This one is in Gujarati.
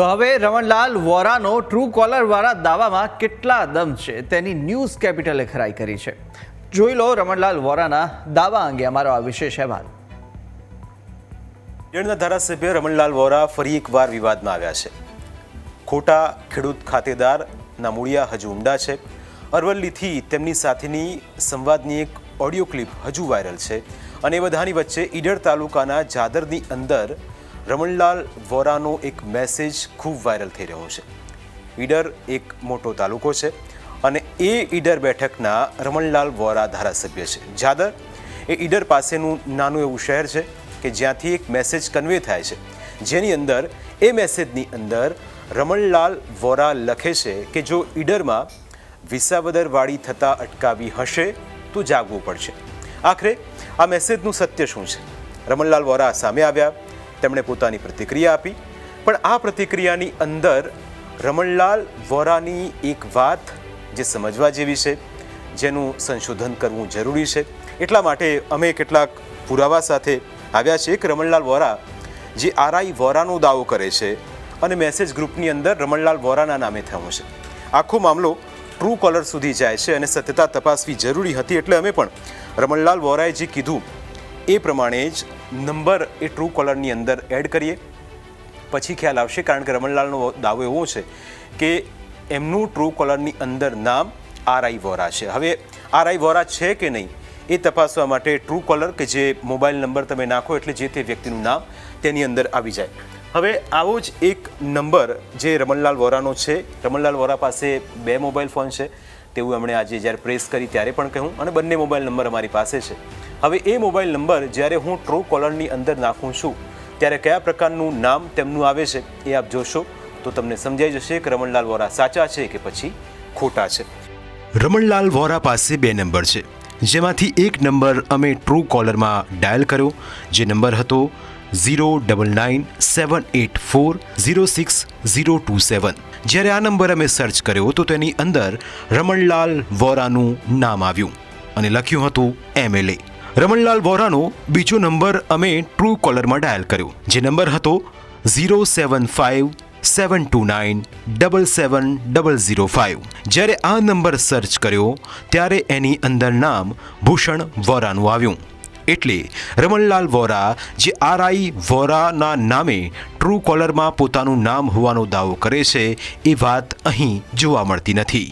તો હવે રમણલાલ વોરાનો ટ્રુ કોલરવાળા દાવામાં કેટલા દમ છે તેની ન્યૂઝ કેપિટલે ખરાઈ કરી છે. જોઈ લો રમણલાલ વોરાના દાવા અંગે અમારો આ વિશેષ અહેવાલ. ઈડરના ધારાસભ્ય રમણલાલ વોરા ફરી એકવાર વિવાદમાં આવ્યા છે. ખોટા ખેડૂત ખાતેદારના મૂળિયા હજુ ઊંડા છે. અરવલ્લીથી તેમની સાથેની સંવાદની એક ઓડિયો ક્લિપ હજુ વાયરલ છે અને એ બધાની વચ્ચે ઈડર તાલુકાના જાદરની અંદર રમણલાલ વોરાનો એક મેસેજ ખૂબ વાયરલ થઈ રહ્યો છે. ઈડર એક મોટો તાલુકો છે અને એ ઈડર બેઠકના રમણલાલ વોરા ધારાસભ્ય છે. જાદર, એ ઈડર પાસેનું નાનું એવું શહેર છે કે જ્યાંથી એક મેસેજ કન્વે થાય છે. જેની અંદર, એ મેસેજની અંદર રમણલાલ વોરા લખે છે કે જો ઈડરમાં વિસાવદરવાળી થતાં અટકાવી હશે તો જાગવું પડશે. આખરે આ મેસેજનું સત્ય શું છે? રમણલાલ વોરા સામે આવ્યા. તેમણે પોતાની પ્રતિક્રિયા આપી. પણ આ પ્રતિક્રિયાની અંદર રમણલાલ વોરાની એક વાત જે સમજવા જેવી છે, જેનું સંશોધન કરવું જરૂરી છે. એટલા માટે અમે કેટલાક પુરાવા સાથે આવ્યા છીએ કે રમણલાલ વોરા જે આરઆઈ વોરાનો દાવો કરે છે અને મેસેજ ગ્રુપની અંદર રમણલાલ વોરાના નામે થયો છે. આખો મામલો ટ્રુ કોલર સુધી જાય છે અને સત્યતા તપાસવી જરૂરી હતી એટલે અમે પણ રમણલાલ વોરાએ જે કીધું એ પ્રમાણે જ નંબર એ ટ્રુ કોલરની અંદર એડ કરીએ. પછી ખ્યાલ આવશે, કારણ કે રમણલાલનો દાવો એવો છે કે એમનું ટ્રુ કોલરની અંદર નામ આર આઈ વોરા છે. હવે આર આઈ વોરા છે કે નહીં એ તપાસવા માટે ટ્રુ કોલર કે જે મોબાઈલ નંબર તમે નાખો એટલે જે તે વ્યક્તિનું નામ તેની અંદર આવી જાય. હવે આવો જ એક નંબર જે રમણલાલ વોરાનો છે. રમણલાલ વોરા પાસે બે મોબાઈલ ફોન છે. તેવું એમણે આજે જ્યારે પ્રેસ કરી ત્યારે પણ કહ્યું અને બંને મોબાઈલ નંબર અમારી પાસે છે. હવે એ મોબાઈલ નંબર જ્યારે હું ટ્રુ કોલરની અંદર નાખું છું ત્યારે કયા પ્રકારનું નામ તેમનું આવે છે એ આપ જોશો તો તમને સમજાઈ જશે કે રમણલાલ વોરા સાચા છે કે પછી ખોટા છે રમણલાલ વોરા પાસે બે નંબર છે જેમાંથી એક નંબર અમે ટ્રુ કોલરમાં ડાયલ કર્યો જે નંબર હતો zero double nine seven eight four zero six zero two seven જ્યારે આ નંબર અમે સર્ચ કર્યો તો તેની અંદર રમણલાલ વોરાનું નામ આવ્યું અને લખ્યું હતું એમએલએ રમણલાલ વોરાનો બીજો નંબર અમે ટ્રુ કોલરમાં ડાયલ કર્યો. જે નંબર હતો zero seven five seven two nine double seven double zero five જ્યારે આ નંબર સર્ચ કર્યો, ત્યારે એની અંદર નામ ભૂષણ વોરાનું આવ્યું. એટલે રમણલાલ વોરા, જે આર આઈ વોરાના નામે ટ્રુ કોલરમાં પોતાનું નામ હોવાનો દાવો કરે છે, એ વાત અહીં જોવા મળતી નથી.